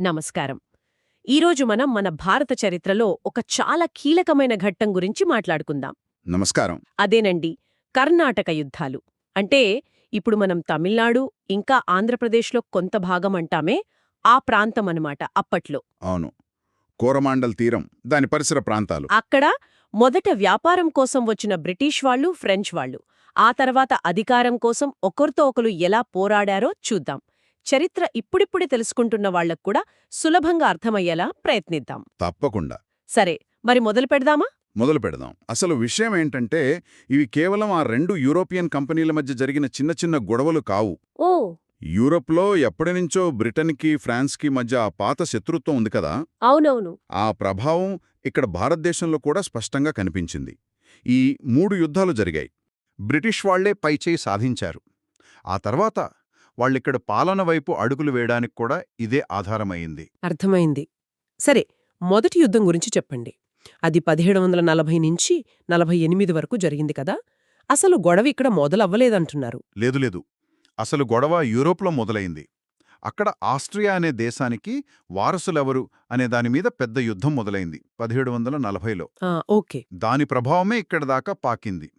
నమస్కారం. ఈరోజు మనం మన భారత చరిత్రలో ఒక చాలా కీలకమైన ఘట్టం గురించి మాట్లాడుకుందాం. నమస్కారం. అదేనండి కర్ణాటక యుద్ధాలు. అంటే ఇప్పుడు మనం తమిళనాడు ఇంకా ఆంధ్రప్రదేశ్లో కొంత భాగం అంటామే ఆ ప్రాంతం అన్నమాట అప్పట్లో. అవును. కోరమాండల్ తీరం దాని పరిసర ప్రాంతాలు. అక్కడ మొదట వ్యాపారం కోసం వచ్చిన బ్రిటిష్ వాళ్ళు ఫ్రెంచ్ వాళ్ళు. ఆ తర్వాత అధికారం కోసం ఒకరితో ఒకరు ఎలా పోరాడారో చూద్దాం. చరిత్ర ఇప్పుడిప్పుడే తెలుసుకుంటున్న వాళ్ళకు కూడా సులభంగా అర్థమయ్యేలా ప్రయత్నిద్దాం. తప్పకుండా. సరే మరి మొదలు పెడదామా? మొదలు పెడదాం. అసలు విషయం ఏంటంటే ఇవి కేవలం ఆ రెండు యూరోపియన్ కంపెనీల మధ్య జరిగిన చిన్న చిన్న గొడవలు కావు. ఓ! యూరోప్లో ఎప్పటినుంచో బ్రిటన్కి ఫ్రాన్స్కి మధ్య ఆ పాత శత్రుత్వం ఉంది కదా? అవునవును. ఆ ప్రభావం ఇక్కడ భారతదేశంలో కూడా స్పష్టంగా కనిపించింది. ఈ మూడు యుద్ధాలు జరిగాయి. బ్రిటిష్ వాళ్ళే పైచేయి సాధించారు. ఆ తర్వాత వాళ్ళిక్కడ పాలన వైపు అడుగులు వేయడానికి కూడా ఇదే ఆధారమైంది. అర్థమైంది. సరే మొదటి యుద్ధం గురించి చెప్పండి. అది పదిహేడు వందల నలభై నుంచి నలభై ఎనిమిది వరకు జరిగింది కదా? అసలు గొడవ ఇక్కడ మొదలవ్వలేదంటున్నారు. లేదు లేదు. అసలు గొడవ యూరోప్లో మొదలైంది. అక్కడ ఆస్ట్రియా అనే దేశానికి వారసులెవరు అనే దానిమీద పెద్ద యుద్ధం మొదలైంది పదిహేడు వందల నలభైలో. ఓకే. దాని ప్రభావమే ఇక్కడ దాకా పాకింది.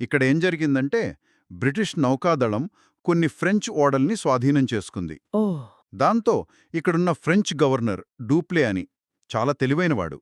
ఇక్కడ ఏం జరిగిందంటే బ్రిటిష్ నౌకాదళం కొన్ని ఫ్రెంచ్ ఓడల్ని స్వాధీనం చేసుకుంది. దాంతో ఇక్కడున్న ఫ్రెంచ్ గవర్నర్ డూప్లే అని చాలా తెలివైనవాడు.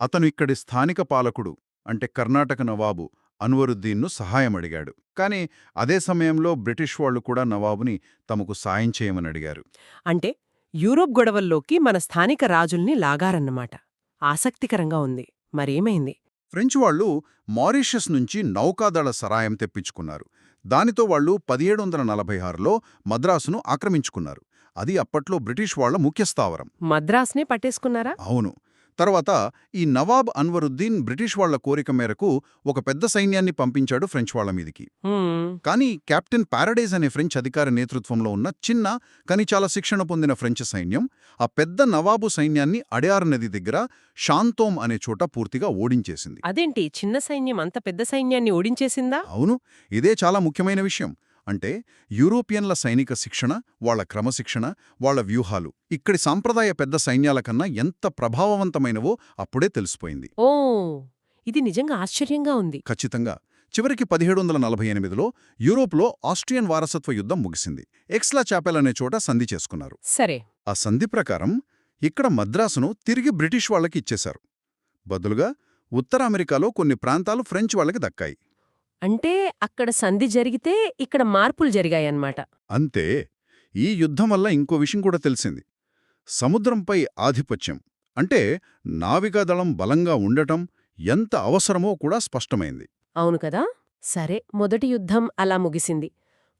అతను ఇక్కడి స్థానిక పాలకుడు అంటే కర్ణాటక నవాబు అన్వరుద్దీన్ను సహాయం అడిగాడు. కానీ అదే సమయంలో బ్రిటిష్ వాళ్ళు కూడా నవాబుని తమకు సాయం చేయమని అడిగారు. అంటే యూరోప్ గొడవల్లోకి మన స్థానిక రాజుల్ని లాగారన్నమాట. ఆసక్తికరంగా ఉంది. మరేమైంది? ఫ్రెంచ్ వాళ్ళు మారిషస్ నుంచి నౌకాదళ సరాయం తెప్పించుకున్నారు. దానితో వాళ్ళు పదిహేడు వందల నలభై ఆరులో మద్రాసును ఆక్రమించుకున్నారు. అది అప్పట్లో బ్రిటిష్ వాళ్ళ ముఖ్య స్థావరం మద్రాస్నే పట్టేసుకున్నారా? అవును. తర్వాత ఈ నవాబ్ అన్వరుద్దీన్ బ్రిటిష్ వాళ్ళ కోరిక మేరకు ఒక పెద్ద సైన్యాన్ని పంపించాడు ఫ్రెంచ్ వాళ్ళ మీదికి. కానీ కెప్టెన్ పారడైజ్ అనే ఫ్రెంచ్ అధికారి నేతృత్వంలో ఉన్న చిన్న కానీ చాలా శిక్షణ పొందిన ఫ్రెంచ్ సైన్యం ఆ పెద్ద నవాబు సైన్యాన్ని అడయార్ నది దగ్గర షాంతోమ్ అనే చోట పూర్తిగా ఓడించేసింది. అదేంటి? చిన్న సైన్యం అంత పెద్ద సైన్యాన్ని ఓడించేసిందా? అవును. ఇదే చాలా ముఖ్యమైన విషయం. అంటే యూరోపియన్ల సైనిక శిక్షణ వాళ్ళ క్రమశిక్షణ వాళ్ళ వ్యూహాలు. ఇక్కడి సాంప్రదాయ పెద్ద సైన్యాల కన్నా ఎంత ప్రభావవంతమైనవో అప్పుడే తెలిసిపోయింది. ఓ! ఇది నిజంగా ఆశ్చర్యంగా ఉంది. ఖచ్చితంగా. చివరికి పదిహేడు వందల నలభై ఎనిమిదిలో యూరోప్లో ఆస్ట్రియన్ వారసత్వ యుద్ధం ముగిసింది. ఎక్స్లా చాపెల్ అనే చోట సంధి చేసుకున్నారు. సరే. ఆ సంధి ప్రకారం ఇక్కడ మద్రాసును తిరిగి బ్రిటిష్ వాళ్ళకి ఇచ్చేశారు. బదులుగా ఉత్తర అమెరికాలో కొన్ని ప్రాంతాలు ఫ్రెంచ్ వాళ్ళకి దక్కాయి. అంటే అక్కడ సంధి జరిగితే ఇక్కడ మార్పులు జరిగాయన్నమాట. అంతే. ఈ యుద్ధం వల్ల ఇంకో విషయం కూడా తెలిసింది. సముద్రంపై ఆధిపత్యం అంటే నావికాదళం బలంగా ఉండటం ఎంత అవసరమో కూడా స్పష్టమైంది. అవును కదా? సరే మొదటి యుద్ధం అలా ముగిసింది.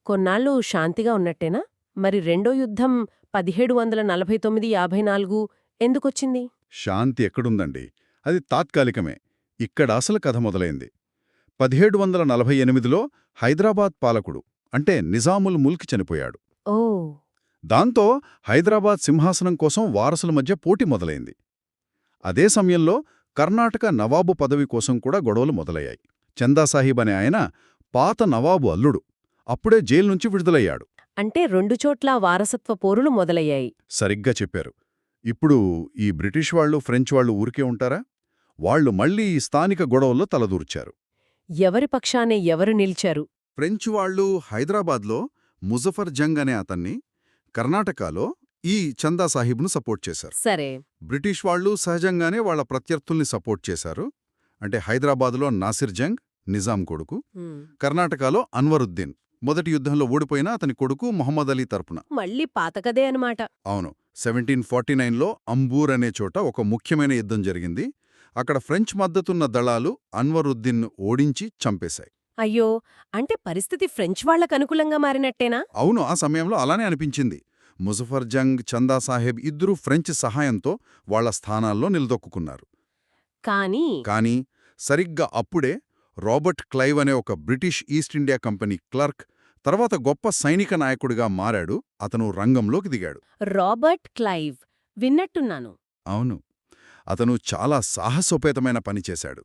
కొన్నాళ్ళు శాంతిగా ఉన్నట్టేనా? మరి రెండో యుద్ధం పదిహేడు వందల నలభై తొమ్మిది యాభై నాలుగు ఎందుకొచ్చింది? శాంతి ఎక్కడుందండి? అది తాత్కాలికమే. ఇక్కడ అసలు కథ మొదలైంది. పదిహేడు వందల నలభై ఎనిమిదిలో హైదరాబాద్ పాలకుడు అంటే నిజాముల్ ముల్క్ చనిపోయాడు. ఓ. దాంతో హైదరాబాద్ సింహాసనం కోసం వారసుల మధ్య పోటీ మొదలైంది. అదే సమయంలో కర్ణాటక నవాబు పదవి కోసం కూడా గొడవలు మొదలయ్యాయి. చందాసాహిబ్ అనే ఆయన పాత నవాబు అల్లుడు అప్పుడే జైలు నుంచి విడుదలయ్యాడు. అంటే రెండు చోట్ల వారసత్వ పోరులు మొదలయ్యాయి. సరిగ్గా చెప్పారు. ఇప్పుడు ఈ బ్రిటిష్ వాళ్ళు ఫ్రెంచ్ వాళ్ళు ఊరికే ఉంటారా? వాళ్ళు మళ్ళీ ఈ స్థానిక గొడవల్లో తలదూర్చారు. ఎవరి పక్షానే ఎవరు నిలిచారు? ఫ్రెంచ్ వాళ్ళు హైదరాబాద్లో ముజఫర్ జంగ్ అనే అతన్ని కర్ణాటకలో ఈ చందా సాహిబ్ను సపోర్ట్ చేశారు. సరే. బ్రిటిష్ వాళ్ళు సహజంగానే వాళ్ళ ప్రత్యర్థుల్ని సపోర్ట్ చేశారు. అంటే హైదరాబాదులో నాసిర్ జంగ్ నిజాం కొడుకు. కర్ణాటకలో అన్వరుద్దీన్ మొదటి యుద్ధంలో ఓడిపోయిన అతని కొడుకు మొహమ్మద్ అలీ తరపున. మళ్ళీ పాతకదే అనమాట అవును సెవెంటీన్ ఫార్టీ నైన్లో అంబూర్ అనే చోట ఒక ముఖ్యమైన యుద్ధం జరిగింది. అక్కడ ఫ్రెంచ్ మద్దతున్న దళాలు అన్వరుద్దీన్ను ఓడించి చంపేశాయి. అయ్యో! అంటే పరిస్థితి ఫ్రెంచ్ వాళ్ళకు అనుకూలంగా మారినట్టేనా? అవును ఆ సమయంలో అలానే అనిపించింది. ముజఫర్ జంగ్ చందా సాహెబ్ ఇద్దరూ ఫ్రెంచ్ సహాయంతో వాళ్ళ స్థానాల్లో నిలదొక్కున్నారు కానీ కానీ సరిగ్గా అప్పుడే రాబర్ట్ క్లైవ్ అనే ఒక British East India Company clerk తర్వాత గొప్ప సైనిక నాయకుడిగా మారాడు అతను రంగంలోకి దిగాడు. రాబర్ట్ క్లైవ్ విన్నట్టున్నాను. అవును. అతను చాలా సాహసోపేతమైన పని చేశాడు.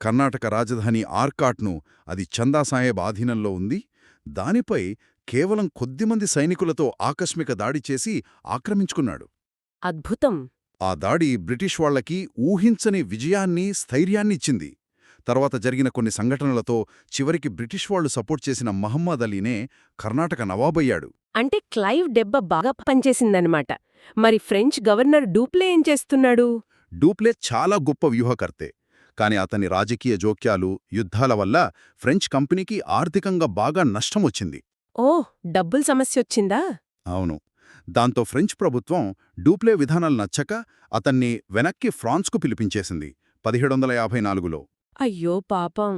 కర్ణాటక రాజధాని ఆర్కాట్ను అది చందాసాహెబ్ ఆధీనంలో ఉంది. దానిపై కేవలం కొద్దిమంది సైనికులతో ఆకస్మిక దాడి చేసి ఆక్రమించుకున్నాడు. అద్భుతం! ఆ దాడి బ్రిటిష్ వాళ్ళకి ఊహించని విజయాన్ని స్థైర్యాన్ని ఇచ్చింది. తర్వాత జరిగిన కొన్ని సంఘటనలతో చివరికి బ్రిటిష్ వాళ్ళు సపోర్ట్ చేసిన మహమ్మద్ అలీనే కర్ణాటక నవాబయ్యాడు. అంటే క్లైవ్ దెబ్బ బాగా పనిచేసిందనమాట మరి ఫ్రెంచ్ గవర్నర్ డూప్లే ఏం చేస్తున్నాడు? డూప్లే చాలా గొప్ప వ్యూహకర్తే. కాని అతని రాజకీయ జోక్యాలు యుద్ధాల వల్ల ఫ్రెంచ్ కంపెనీకి ఆర్థికంగా బాగా నష్టమొచ్చింది ఓ డబ్బుల్ సమస్యొచ్చిందా అవును. దాంతో ఫ్రెంచ్ ప్రభుత్వం డూప్లే విధానాలు నచ్చక అతన్ని వెనక్కి ఫ్రాన్స్కు పిలిపించేసింది పదిహేడు వందల యాభై నాలుగులో. అయ్యో పాపం.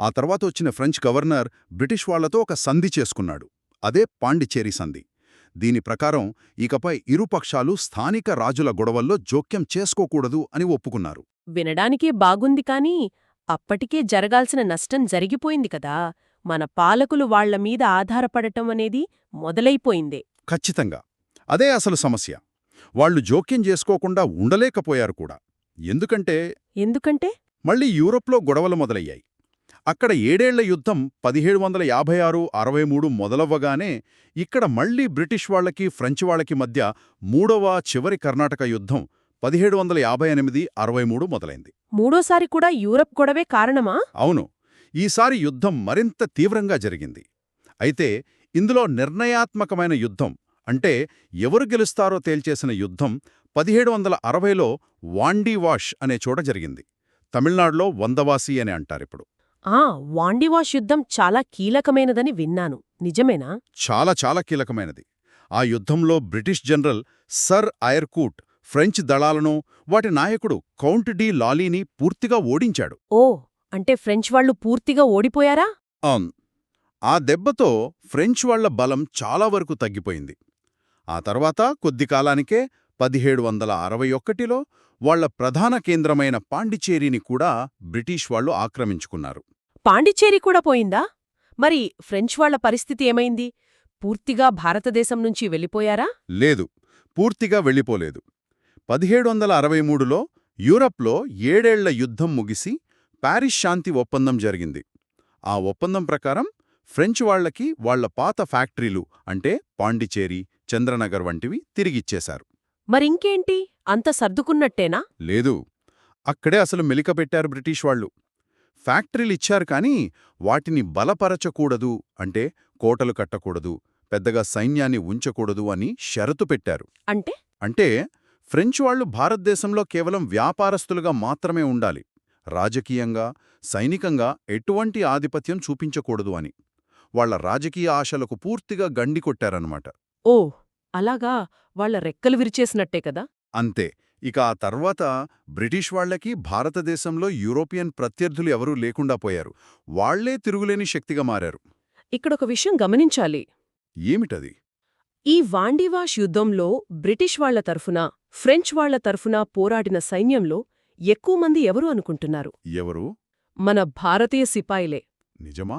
ఆ తర్వాత వచ్చిన ఫ్రెంచ్ గవర్నర్ బ్రిటిష్ వాళ్ళతో ఒక సంధి చేసుకున్నాడు. అదే పాండిచ్చేరి సంధి. దీని ప్రకారం ఇకపై ఇరుపక్షాలు స్థానిక రాజుల గొడవల్లో జోక్యం చేసుకోకూడదు అని ఒప్పుకున్నారు. వినడానికే బాగుంది కాని అప్పటికే జరగాల్సిన నష్టం జరిగిపోయింది కదా. మన పాలకులు వాళ్ళ మీద ఆధారపడటం అనేది మొదలైపోయిందే. ఖచ్చితంగా. అదే అసలు సమస్య. వాళ్ళు జోక్యం చేసుకోకుండా ఉండలేకపోయారు కూడా. ఎందుకంటే ఎందుకంటే? మళ్ళీ యూరోప్లో గొడవలు మొదలయ్యాయి. అక్కడ ఏడేళ్ళ యుద్ధం పదిహేడు వందల యాభై ఆరు అరవై మూడు మొదలవ్వగానే ఇక్కడ మళ్ళీ బ్రిటిష్ వాళ్ళకి ఫ్రెంచ్ వాళ్ళకి మధ్య మూడవ చివరి కర్ణాటక యుద్ధం పదిహేడు వందల యాభై ఎనిమిది అరవై మూడు మొదలైంది. మూడోసారి కూడా యూరప్ గొడవే కారణమా? అవును. ఈసారి యుద్ధం మరింత తీవ్రంగా జరిగింది. అయితే ఇందులో నిర్ణయాత్మకమైన యుద్ధం అంటే ఎవరు గెలుస్తారో తేల్చేసిన యుద్ధం పదిహేడు వందల అరవైలో వాండీవాష్ అనే చోట జరిగింది. తమిళనాడులో వందవాసి అని అంటారిప్పుడు. ఆ వాండివాష్ యుద్ధం చాలా కీలకమైనదని విన్నాను. నిజమేనా? చాలా చాలా కీలకమైనది. ఆ యుద్ధంలో British general sir Eyre Coote French దళాలను వాటి నాయకుడు కౌంట్ డి లాలీని పూర్తిగా ఓడించాడు. ఓ అంటే ఫ్రెంచ్ వాళ్ళు పూర్తిగా ఓడిపోయారా? అవును. ఆ దెబ్బతో ఫ్రెంచ్ వాళ్ళ బలం చాలా వరకు తగ్గిపోయింది. ఆ తర్వాత కొద్ది కాలానికే పదిహేడు వందల అరవై ఒక్కటిలో వాళ్ళ ప్రధాన కేంద్రమైన పాండిచేరిని కూడా బ్రిటిష్ వాళ్ళు ఆక్రమించుకున్నారు. పాండిచ్చేరి కూడా పోయిందా? మరి ఫ్రెంచ్ వాళ్ళ పరిస్థితి ఏమైంది? పూర్తిగా భారతదేశం నుంచి వెళ్ళిపోయారా? లేదు పూర్తిగా వెళ్ళిపోలేదు. పదిహేడు వందల అరవై మూడులో యూరప్లో ఏడేళ్ళ యుద్ధం ముగిసి ప్యారిస్ శాంతి ఒప్పందం జరిగింది. ఆ ఒప్పందం ప్రకారం ఫ్రెంచ్ వాళ్ళకి వాళ్ళ పాత ఫ్యాక్టరీలు అంటే పాండిచేరి చంద్రనగర్ వంటివి తిరిగిచ్చేశారు. మరింకేంటి? అంత సర్దుకున్నట్టేనా? లేదు. అక్కడే అసలు మెలికపెట్టారు బ్రిటిష్ వాళ్ళు. ఫ్యాక్టరీలిచ్చారు కానీ వాటిని బలపరచకూడదు అంటే కోటలు కట్టకూడదు పెద్దగా సైన్యాన్ని ఉంచకూడదు అని షరతు పెట్టారు. అంటే? అంటే ఫ్రెంచ్ వాళ్ళు భారతదేశంలో కేవలం వ్యాపారస్తులుగా మాత్రమే ఉండాలి. రాజకీయంగా సైనికంగా ఎటువంటి ఆధిపత్యం చూపించకూడదు అని. వాళ్ళ రాజకీయ ఆశలకు పూర్తిగా గండి కొట్టారన్నమాట. ఓ అలాగా వాళ్ళ రెక్కలు విరిచేసినట్టే కదా? అంతే. ఇక ఆ తర్వాత బ్రిటిష్ వాళ్ళకి భారతదేశంలో యూరోపియన్ ప్రత్యర్థులు ఎవరూ లేకుండా పోయారు. వాళ్ళే తిరుగులేని శక్తిగా మారారు. ఇక్కడొక విషయం గమనించాలి. ఏమిటది? ఈ వాండివాష్ యుద్ధంలో బ్రిటిష్ వాళ్ళ తరఫున ఫ్రెంచ్ వాళ్ళ తరఫున పోరాడిన సైన్యంలో ఎక్కువ మంది ఎవరు అనుకుంటున్నారు? ఎవరు? మన భారతీయ సిపాయిలే. నిజమా?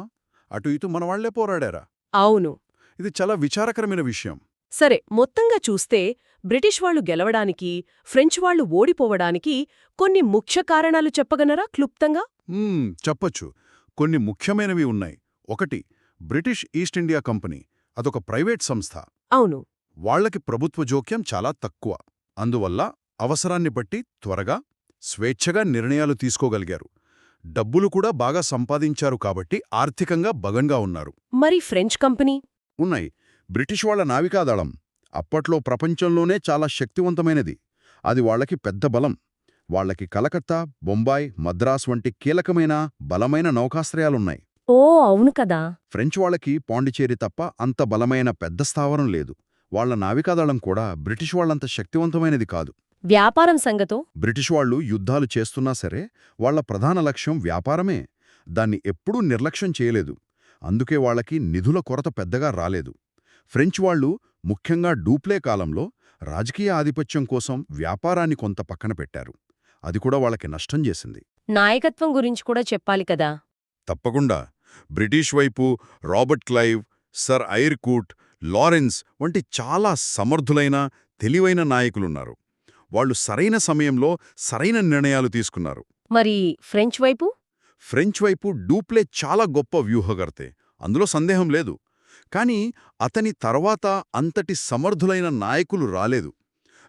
అటు ఇటు మనవాళ్ళే పోరాడారా? అవును. ఇది చాలా విచారకరమైన విషయం. సరే మొత్తంగా చూస్తే బ్రిటిష్ వాళ్ళు గెలవడానికి ఫ్రెంచ్ వాళ్ళు ఓడిపోవడానికి కొన్ని ముఖ్య కారణాలు చెప్పగనరా క్లుప్తంగా? చెప్పొచ్చు. కొన్ని ముఖ్యమైనవి ఉన్నాయి. ఒకటి బ్రిటిష్ ఈస్ట్ ఇండియా కంపెనీ అదొక ప్రైవేట్ సంస్థ. అవును. వాళ్ళకి ప్రభుత్వ జోక్యం చాలా తక్కువ. అందువల్ల అవసరాన్ని బట్టి త్వరగా స్వేచ్ఛగా నిర్ణయాలు తీసుకోగలిగారు. డబ్బులు కూడా బాగా సంపాదించారు కాబట్టి ఆర్థికంగా బగంగా ఉన్నారు. మరి ఫ్రెంచ్ కంపెనీ? ఉన్నాయి. బ్రిటిష్ వాళ్ళ నావికాదళం. అప్పట్లో ప్రపంచంలోనే చాలా శక్తివంతమైనది. అది వాళ్ళకి పెద్ద బలం. వాళ్ళకి కలకత్తా బొంబాయి మద్రాస్ వంటి కీలకమైన బలమైన నౌకాశ్రయాలున్నాయి. ఓ అవును కదా. ఫ్రెంచ్ వాళ్ళకి పాండిచేరి తప్ప అంత బలమైన పెద్ద స్థావరం లేదు. వాళ్ళ నావికాదళం కూడా బ్రిటిష్ వాళ్ళంత శక్తివంతమైనది కాదు. వ్యాపారం సంగతో? బ్రిటిష్ వాళ్ళు యుద్ధాలు చేస్తున్నా సరే వాళ్ళ ప్రధాన లక్ష్యం వ్యాపారమే. దాన్ని ఎప్పుడూ నిర్లక్ష్యం చేయలేదు. అందుకే వాళ్ళకి నిధుల కొరత పెద్దగా రాలేదు. ఫ్రెంచ్ వాళ్ళు ముఖ్యంగా డూప్లే కాలంలో రాజకీయ ఆధిపత్యం కోసం వ్యాపారాన్ని కొంత పక్కన పెట్టారు. అది కూడా వాళ్ళకి నష్టం చేసింది. నాయకత్వం గురించి కూడా చెప్పాలి కదా? తప్పకుండా. బ్రిటిష్ వైపు Robert Clive sir Eyre Coote Lawrence వంటి చాలా సమర్థులైన తెలివైన నాయకులున్నారు. వాళ్ళు సరైన సమయంలో సరైన నిర్ణయాలు తీసుకున్నారు. మరి ఫ్రెంచ్ వైపు? ఫ్రెంచ్ వైపు డూప్లే చాలా గొప్ప వ్యూహకర్తే. అందులో సందేహం లేదు. కాని అతని తర్వాత అంతటి సమర్థులైన నాయకులు రాలేదు.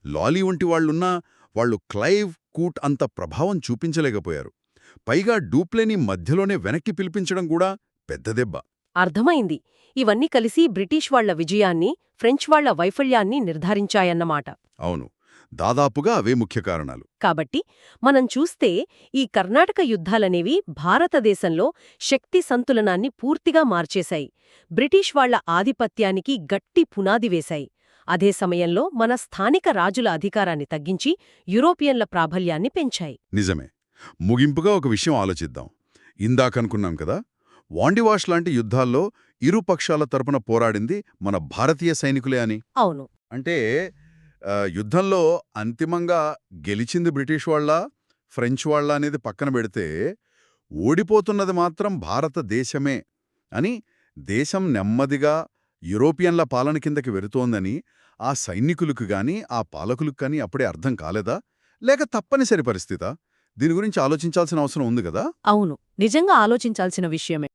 లాలీ వంటి వాళ్ళున్నా వాళ్ళు క్లైవ్ కూట్ అంత ప్రభావం చూపించలేకపోయారు. పైగా డూప్లేని మధ్యలోనే వెనక్కి పిలిపించడం కూడా పెద్ద దెబ్బ. అర్థమైంది. ఇవన్నీ కలిసి బ్రిటిష్ వాళ్ళ విజయాన్ని ఫ్రెంచ్ వాళ్ళ వైఫల్యాన్ని నిర్ధారించాయన్నమాట. అవును. దాదాపుగా అవే ముఖ్య కారణాలు. కాబట్టి మనం చూస్తే ఈ కర్ణాటక యుద్ధాలనేవి భారతదేశంలో శక్తి సంతులనాన్ని పూర్తిగా మార్చేశాయి. బ్రిటిష్ వాళ్ళ ఆధిపత్యానికి గట్టి పునాది వేశాయి. అదే సమయంలో మన స్థానిక రాజుల అధికారాన్ని తగ్గించి యూరోపియన్ల ప్రాబల్యాన్ని పెంచాయి. నిజమే. ముగింపుగా ఒక విషయం ఆలోచిద్దాం. ఇందాకనుకున్నాం కదా వాండివాష్ లాంటి యుద్ధాల్లో ఇరు పక్షాల తరపున పోరాడింది మన భారతీయ సైనికులే అని. అవును. అంటే యుద్ధంలో అంతిమంగా గెలిచింది బ్రిటిష్ వాళ్ళ ఫ్రెంచ్ వాళ్ళ అనేది పక్కన పెడితే ఓడిపోతున్నది మాత్రం భారతదేశమే అని దేశం నెమ్మదిగా యూరోపియన్ల పాలన కిందకి వెరుతోందని ఆ సైనికులకు గాని ఆ పాలకులకు కానీ అప్పుడే అర్థం కాలేదా? లేక తప్పనిసరి పరిస్థితా? దీని గురించి ఆలోచించాల్సిన అవసరం ఉంది కదా? అవును. నిజంగా ఆలోచించాల్సిన విషయమే.